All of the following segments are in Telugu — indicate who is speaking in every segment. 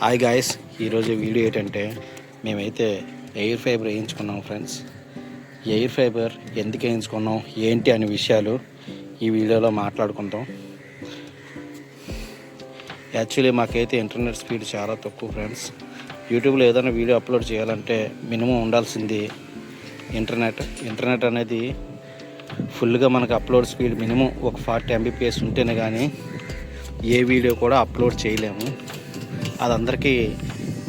Speaker 1: హాయ్ గాయస్ ఈరోజు వీడియో ఏంటంటే మేమైతే ఎయిర్ ఫైబర్ వేయించుకున్నాం ఫ్రెండ్స్. ఎయిర్ ఫైబర్ ఎందుకు వేయించుకున్నాం ఏంటి అనే విషయాలు ఈ వీడియోలో మాట్లాడుకుంటాం యాక్చువల్లీ మాకైతే ఇంటర్నెట్ స్పీడ్ చాలా తక్కువ ఫ్రెండ్స్. యూట్యూబ్లో ఏదైనా వీడియో అప్లోడ్ చేయాలంటే మినిమం ఉండాల్సింది ఇంటర్నెట్ ఇంటర్నెట్ అనేది ఫుల్గా మనకు అప్లోడ్ స్పీడ్ మినిమం ఒక ఫార్టీ ఎంబీపీఎస్ ఉంటేనే కానీ ఏ వీడియో కూడా అప్లోడ్ చేయలేము. అది అందరికీ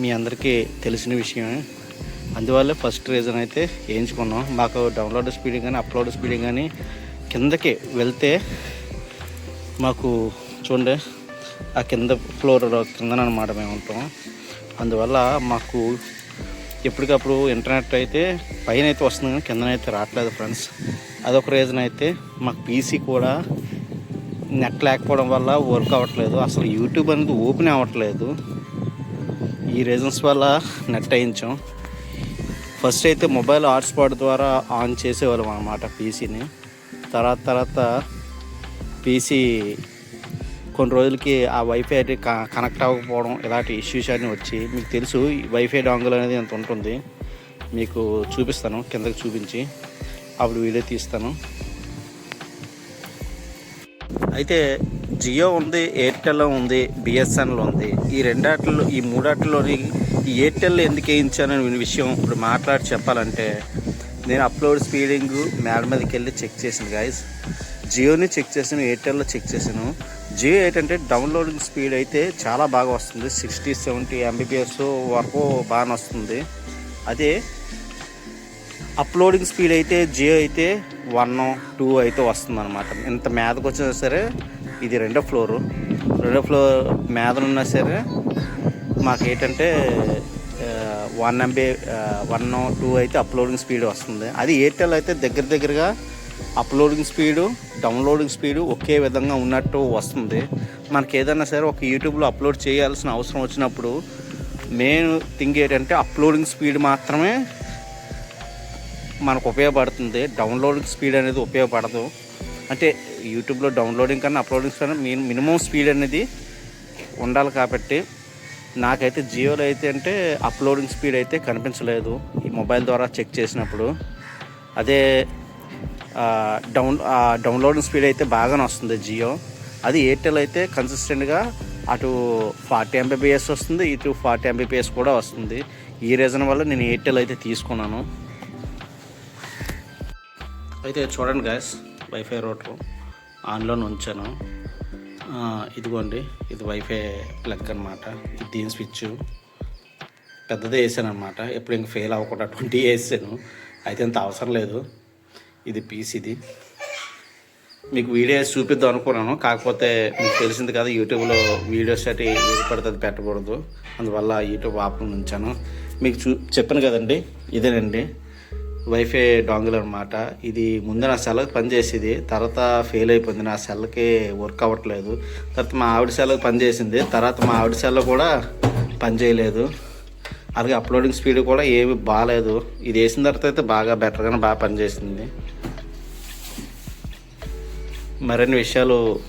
Speaker 1: మీ అందరికీ తెలిసిన విషయమే. అందువల్ల ఫస్ట్ రీజన్ అయితే వేయించుకున్నాం. మాకు డౌన్లోడ్ స్పీడ్ కానీ అప్లోడ్ స్పీడ్ కానీ కిందకి వెళ్తే మాకు చూడండి ఆ కింద ఫ్లోర్ కిందన అనమాట మేము ఉంటాం. అందువల్ల మాకు ఎప్పటికప్పుడు ఇంటర్నెట్ అయితే పైన అయితే వస్తుంది కానీ కిందన అయితే రావట్లేదు ఫ్రెండ్స్. అదొక రీజన్ అయితే మాకు పీసీ కూడా నెట్ లేకపోవడం వల్ల వర్క్ అవ్వట్లేదు. అసలు యూట్యూబ్ అనేది ఓపెన్ అవ్వట్లేదు. ఈ రీజన్స్ వల్ల నెట్ అయించాం ఫస్ట్ అయితే మొబైల్ హాట్స్పాట్ ద్వారా ఆన్ చేసేవాళ్ళం అనమాట పీసీని తర్వాత తర్వాత పీసీ కొన్ని రోజులకి ఆ వైఫై అయితే క- కనెక్ట్ అవ్వకపోవడం ఇలాంటి ఇష్యూస్ అన్నీ వచ్చి మీకు తెలుసు ఈ వైఫై డాంగుల్ అనేది ఎంత ఉంటుంది. మీకు చూపిస్తాను కిందకి చూపించి. అప్పుడు వీడియో తీస్తాను. అయితే జియో ఉంది ఎయిర్టెల్ ఉంది బిఎస్ఎన్ఎల్ ఉంది. ఈ రెండాటిలో ఈ మూడాటిలోని ఈ ఎయిర్టెల్ ఎందుకు వేయించాననే విషయం ఇప్పుడు మాట్లాడి చెప్పాలంటే నేను అప్లోడ్ స్పీడింగ్ మేడ మీదకి వెళ్ళి చెక్ చేసాను గాయస్ జియోని చెక్ చేసాను ఎయిర్టెల్లో చెక్ చేశాను. జియో ఏంటంటే డౌన్లోడింగ్ స్పీడ్ అయితే చాలా బాగా వస్తుంది. సిక్స్టీ సెవెంటీ ఎంబీబీఎస్ వరకు బాగానే వస్తుంది. అదే అప్లోడింగ్ స్పీడ్ అయితే జియో అయితే వన్ టూ అయితే వస్తుంది అనమాట ఇంత మీదకి వచ్చినా సరే ఇది రెండో ఫ్లోరు. రెండో ఫ్లోర్ మీదనున్నా సరే మాకు ఏంటంటే వన్ ఎంబీ వన్ టూ అయితే అప్లోడింగ్ స్పీడ్ వస్తుంది. అది ఎయిర్టెల్ అయితే దగ్గర దగ్గరగా అప్లోడింగ్ స్పీడు డౌన్లోడింగ్ స్పీడు ఒకే విధంగా ఉన్నట్టు వస్తుంది. మనకి ఏదైనా సరే ఒక యూట్యూబ్లో అప్లోడ్ చేయాల్సిన అవసరం వచ్చినప్పుడు మెయిన్ థింగ్ ఏంటంటే అప్లోడింగ్ స్పీడ్ మాత్రమే మనకు ఉపయోగపడుతుంది. డౌన్లోడింగ్ స్పీడ్ అనేది ఉపయోగపడదు. అంటే యూట్యూబ్లో డౌన్లోడింగ్ కన్నా అప్లోడింగ్ కన్నా మీ మినిమం స్పీడ్ అనేది ఉండాలి కాబట్టి నాకైతే జియోలో అయితే అంటే అప్లోడింగ్ స్పీడ్ అయితే కనిపించలేదు ఈ మొబైల్ ద్వారా చెక్ చేసినప్పుడు. అదే డౌన్ డౌన్లోడింగ్ స్పీడ్ అయితే బాగానే వస్తుంది జియో. అది ఎయిర్టెల్ అయితే కన్సిస్టెంట్గా అటు ఫార్టీ ఎంబీపీఎస్ వస్తుంది ఇటు ఫార్టీ ఎంబీపీఎస్ కూడా వస్తుంది. ఈ రీజన్ వల్ల నేను ఎయిర్టెల్ అయితే తీసుకున్నాను. అయితే చూడండి గ్యాస్ వైఫై రూటర్ ఆన్లో ఉంచాను ఇదిగోండి ఇది వైఫై ప్లగ్ అనమాట ఇది దీని స్విచ్. పెద్దదే వేసాను అనమాట ఎప్పుడు ఇంక ఫెయిల్ అవ్వకుండా ట్వంటీ వేసాను. అయితే అంత అవసరం లేదు. ఇది పీసీది మీకు వీడియోస్ చూపిద్దాం అనుకున్నాను. కాకపోతే మీకు తెలిసింది కదా యూట్యూబ్లో వీడియోస్ అటు ఏది పడితే అది పెట్టకూడదు. అందువల్ల యూట్యూబ్ ఆపం ఉంచాను మీకు చూ చెప్పాను కదండి ఇదేనండి. వైఫై డాంగిల్ అనమాట ఇది ముందు నా సెల్కి పనిచేసేది తర్వాత ఫెయిల్ అయిపోయింది. నా సెల్కి వర్క్ అవ్వట్లేదు. తర్వాత మా ఆవిడ సెల్కి పనిచేసింది తర్వాత మా ఆవిడ సెల్ కూడా పనిచేయలేదు అలాగే అప్లోడింగ్ స్పీడ్ కూడా ఏమి బాగాలేదు ఇది వేసిన తర్వాత అయితే బాగా బెటర్గానే బాగా పనిచేసింది మరిన్ని విషయాలు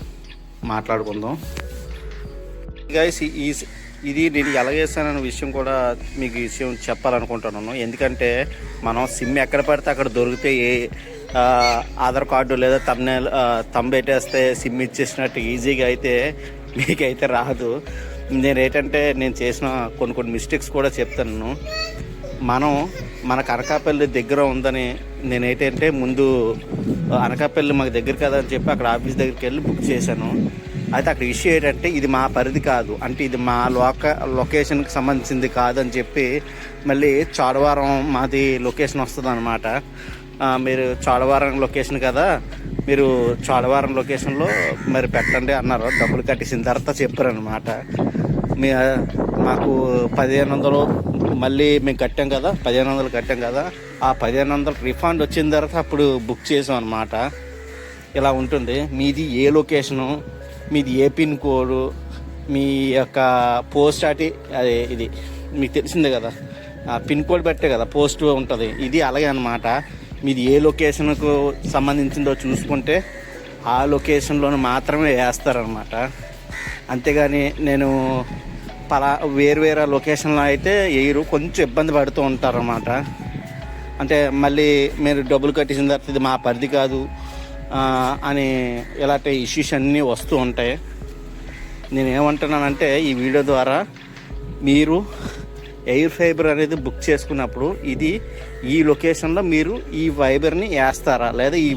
Speaker 1: మాట్లాడుకుందాం. గైస్ ఈ ఇది నేను ఎలా చేశానన్న విషయం కూడా మీకు విషయం చెప్పాలనుకుంటున్నాను. ఎందుకంటే మనం సిమ్ ఎక్కడ పడితే అక్కడ దొరికితే ఏ ఆధార్ కార్డు లేదా తమ్నే తంబెట్టేస్తే సిమ్ ఇచ్చేసినట్టు ఈజీగా అయితే మీకైతే రాదు. నేను ఏంటంటే నేను చేసిన కొన్ని కొన్ని మిస్టేక్స్ కూడా చెప్తాను. మనం మనకు అనకాపల్లి దగ్గర ఉందని నేను ఏంటంటే ముందు అనకాపల్లి మాకు దగ్గర కదా అని చెప్పి అక్కడ ఆఫీస్ దగ్గరికి వెళ్ళి బుక్ చేశాను. అయితే అక్కడ ఇష్యూ ఏంటంటే ఇది మా పరిధి కాదు. అంటే ఇది మా లోక లొకేషన్కి సంబంధించింది కాదు అని చెప్పి మళ్ళీ చాడవారం మాది లొకేషన్ వస్తుంది అనమాట మీరు చాడవారం లొకేషన్ కదా మీరు చాడవారం లొకేషన్లో మరి పెట్టండి అన్నారు. డబ్బులు కట్టేసిన తర్వాత చెప్పారనమాట మీ మాకు పదిహేను వందలు మళ్ళీ మేము కట్టాం కదా పదిహేను వందలు కట్టాం కదా ఆ పదిహేను వందలు రిఫండ్ వచ్చిన తర్వాత అప్పుడు బుక్ చేసాం అనమాట ఇలా ఉంటుంది. మీది ఏ లొకేషను? మీది ఏ పిన్ కోడ్ మీ యొక్క పోస్ట్ అటి అదే ఇది మీకు తెలిసిందే కదా. ఆ పిన్ కోడ్ పెట్టే కదా పోస్ట్ ఉంటుంది. ఇది అలాగే అనమాట మీది ఏ లొకేషన్కు సంబంధించిందో చూసుకుంటే ఆ లొకేషన్లోనే మాత్రమే వేస్తారనమాట అంతేగాని నేను పలా వేరు వేరే లొకేషన్లో అయితే వేయరు కొంచెం ఇబ్బంది పడుతూ ఉంటారన్నమాట. అంటే మళ్ళీ మీరు డబ్బులు కట్టేసిన తర్వాత ఇది మా పరిధి కాదు. అని ఇలాంటి ఇష్యూస్ అన్నీ వస్తూ ఉంటాయి. నేను ఏమంటున్నానంటే ఈ వీడియో ద్వారా మీరు ఎయిర్ ఫైబర్ అనేది బుక్ చేసుకున్నప్పుడు ఇది ఈ లొకేషన్లో మీరు ఈ ఫైబర్ని వేస్తారా? లేదా ఈ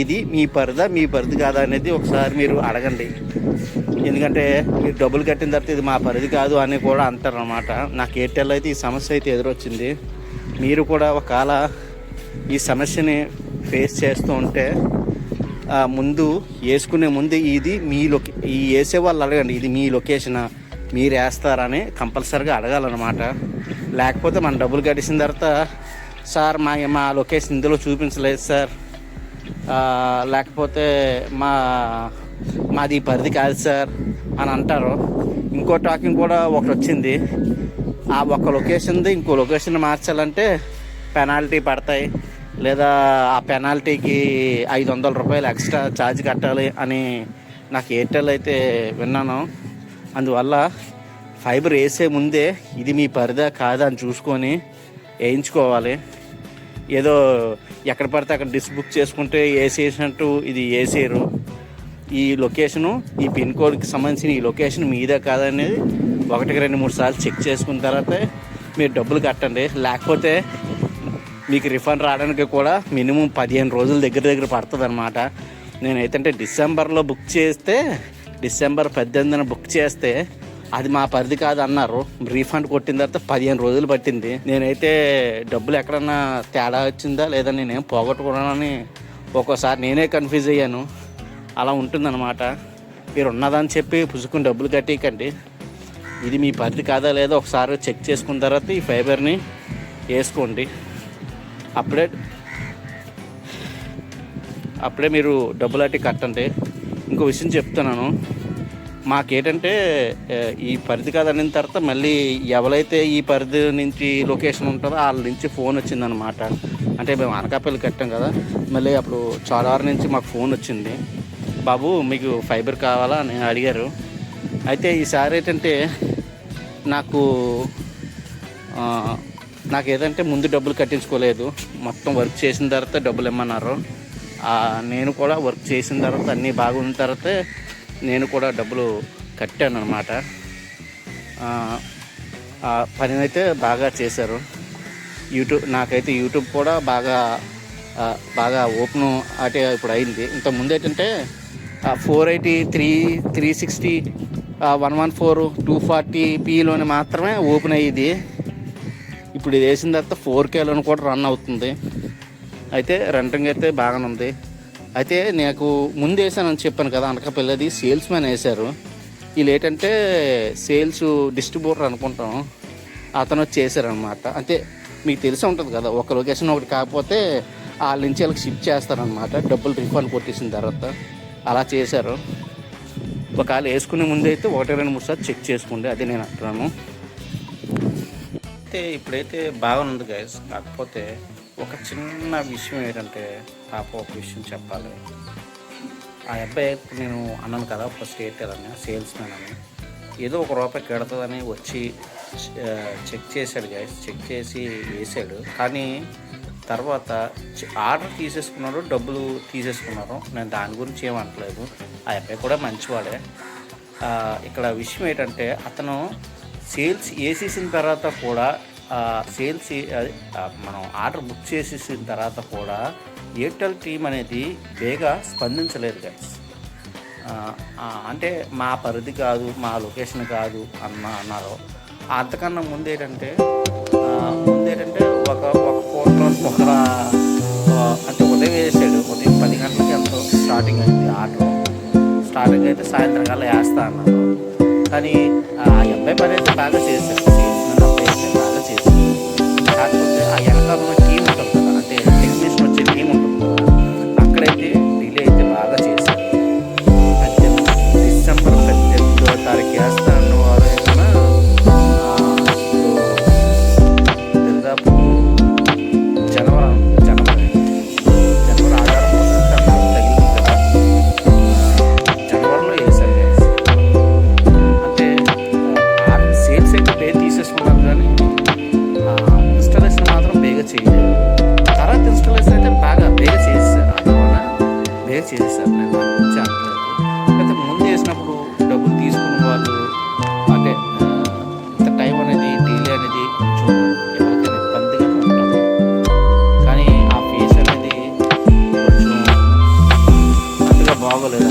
Speaker 1: ఇది మీ పరిదా మీ పరిధి కాదా అనేది ఒకసారి మీరు అడగండి. ఎందుకంటే మీరు డబ్బులు కట్టిన తర్వాత ఇది మా పరిధి కాదు అని కూడా అంటారు అనమాట నాకు ఎయిర్టెల్ అయితే ఈ సమస్య అయితే ఎదురొచ్చింది. మీరు కూడా ఒకవేళ ఈ సమస్యని ఫేస్ చేస్తూ ఉంటే ముందు వేసుకునే ముందు ఇది మీ లొకే ఈ వేసే వాళ్ళు అడగండి ఇది మీ లొకేషనా మీరు వేస్తారని కంపల్సరీగా అడగాలన్నమాట. లేకపోతే మన డబ్బులు గడిచిన తర్వాత సార్ మా మా లొకేషన్ ఇందులో చూపించలేదు సార్. లేకపోతే మా మాది పరిధి కాదు సార్ అని అంటారు. ఇంకో టాకింగ్ కూడా ఒకటి వచ్చింది. ఆ ఒక్క లొకేషన్ది ఇంకో లొకేషన్ మార్చాలంటే పెనాల్టీ పడతాయి. లేదా ఆ పెనాల్టీకి ఐదు వందల రూపాయలు ఎక్స్ట్రా ఛార్జ్ కట్టాలి అని నాకు ఎయిర్టెల్ అయితే విన్నాను. అందువల్ల ఫైబర్ వేసే ముందే ఇది మీ పరిదా కాదా అని చూసుకొని వేయించుకోవాలి. ఏదో ఎక్కడ పడితే అక్కడ డిస్ బుక్ చేసుకుంటే వేసేసినట్టు ఇది వేసేయరు. ఈ లొకేషను ఈ పిన్ కోడ్కి సంబంధించిన ఈ లొకేషన్ మీదే కాదనేది ఒకటికి రెండు మూడు సార్లు చెక్ చేసుకున్న తర్వాత మీరు డబ్బులు కట్టండి. లేకపోతే మీకు రిఫండ్ రావడానికి కూడా మినిమం పదిహేను రోజుల దగ్గర దగ్గర పడుతుంది అనమాట నేనైతే డిసెంబర్లో బుక్ చేస్తే డిసెంబర్ పద్దెనిమిదిన బుక్ చేస్తే అది మా పరిధి కాదు అన్నారు రీఫండ్ కొట్టిన తర్వాత పదిహేను రోజులు పట్టింది. నేనైతే డబ్బులు ఎక్కడన్నా తేడా వచ్చిందా లేదా నేనేం పోగొట్టుకున్నానని ఒక్కోసారి నేనే కన్ఫ్యూజ్ అయ్యాను. అలా ఉంటుందన్నమాట. మీరు ఉన్నదని చెప్పి పుసుకుని డబ్బులు కట్టేయకండి. ఇది మీ పరిధి కాదా లేదా ఒకసారి చెక్ చేసుకున్న తర్వాత ఈ ఫైబర్ని వేసుకోండి. అప్పుడే అప్పుడే మీరు డబ్బులు అట్టి కట్టండి. ఇంకో విషయం చెప్తున్నాను. మాకేంటంటే ఈ పరిధి కాదనిన తర్వాత మళ్ళీ ఎవరైతే ఈ పరిధి నుంచి లొకేషన్ ఉంటుందో వాళ్ళ నుంచి ఫోన్ వచ్చిందనమాట అంటే మేము అనకాపల్లి కట్టాం కదా మళ్ళీ అప్పుడు చాలావారి నుంచి మాకు ఫోన్ వచ్చింది. బాబు మీకు ఫైబర్ కావాలా అని అడిగారు. అయితే ఈసారి ఏంటంటే నాకు నాకు ఏదంటే ముందు డబ్బులు కట్టించుకోలేదు. మొత్తం వర్క్ చేసిన తర్వాత డబ్బులు ఇమ్మన్నారు. నేను కూడా వర్క్ చేసిన తర్వాత అన్నీ బాగున్న తర్వాత నేను కూడా డబ్బులు కట్టాను అనమాట ఆ బాగా చేశారు. యూట్యూబ్ నాకైతే యూట్యూబ్ కూడా బాగా బాగా ఓపెన్ అంటే ఇప్పుడు అయింది. ఇంత ముందు ఏంటంటే four eighty three three sixty one one four two forty పీలోని మాత్రమే ఓపెన్ అయ్యేది. ఇప్పుడు ఇది వేసిన తర్వాత ఫోర్ కేలోని కూడా రన్ అవుతుంది. అయితే రెంటింగ్ అయితే బాగానే ఉంది. అయితే నాకు ముందు వేసానని చెప్పాను కదా అనకాపల్లిది సేల్స్ మ్యాన్ వేశారు. వీళ్ళు ఏంటంటే సేల్స్ డిస్ట్రిబ్యూటర్ అనుకుంటాం. అతను చేశారనమాట అంటే మీకు తెలిసి ఉంటుంది కదా ఒక లొకేషన్ ఒకటి కాకపోతే వాళ్ళ నుంచి వాళ్ళకి షిఫ్ట్ చేస్తారనమాట డబ్బులు రిఫండ్ కొట్టేసిన తర్వాత అలా చేశారు. ఒకవేళ వేసుకునే ముందు అయితే ఒకటి రెండు మూడు సార్లు చెక్ చేసుకోండి అది నేను అంటున్నాను. అయితే ఇప్పుడైతే బాగుంది గైస్ కాకపోతే ఒక చిన్న విషయం ఏంటంటే పాప ఒక విషయం చెప్పాలి. ఆ అబ్బాయి నేను అన్నాను కదా ఫస్ట్ ఎయిర్టెల్ అని సేల్స్ మ్యాన్ అని. ఏదో ఒక రూపాయి కడుతుందని వచ్చి చెక్ చేశాడు గైస్ చెక్ చేసి వేసాడు కానీ తర్వాత ఆర్డర్ తీసేసుకున్నారు డబ్బులు తీసేసుకున్నారు. నేను దాని గురించి ఏమంటలేదు ఆ అబ్బాయి కూడా మంచివాడే. ఇక్కడ విషయం ఏంటంటే అతను సేల్స్ వేసేసిన తర్వాత కూడా సేల్స్ మనం ఆర్డర్ బుక్ చేసేసిన తర్వాత కూడా ఎయిర్టెల్ టీం అనేది బేగా స్పందించలేదు గైస్ అంటే మా పరిధి కాదు మా లొకేషన్ కాదు అన్న అన్నారు. అంతకన్నా ముందు ఏంటంటే ముందు ఏంటంటే ఒక ఒక ఫోన్లో ఒక అంటే ఉదయం వేసాడు ఉదయం పది గంటలకి ఎంతో స్టార్టింగ్ అయింది ఆటో స్టార్టింగ్ అయితే సాయంత్రం కల్లా వేస్తా అన్నారు కానీ ఆ అబ్బాయి పని అయితే బాగా చేశారు. బాగా చేశారు. కాకపోతే ఆ వెనకాల చేసేసారు నేను చాలా ముందు చేసినప్పుడు డబ్బులు తీసుకున్న వాళ్ళు అంటే ఇంత టైం అనేది డీలే అనేది కొంచెం కానీ ఆ అనేది బాగోలేదు?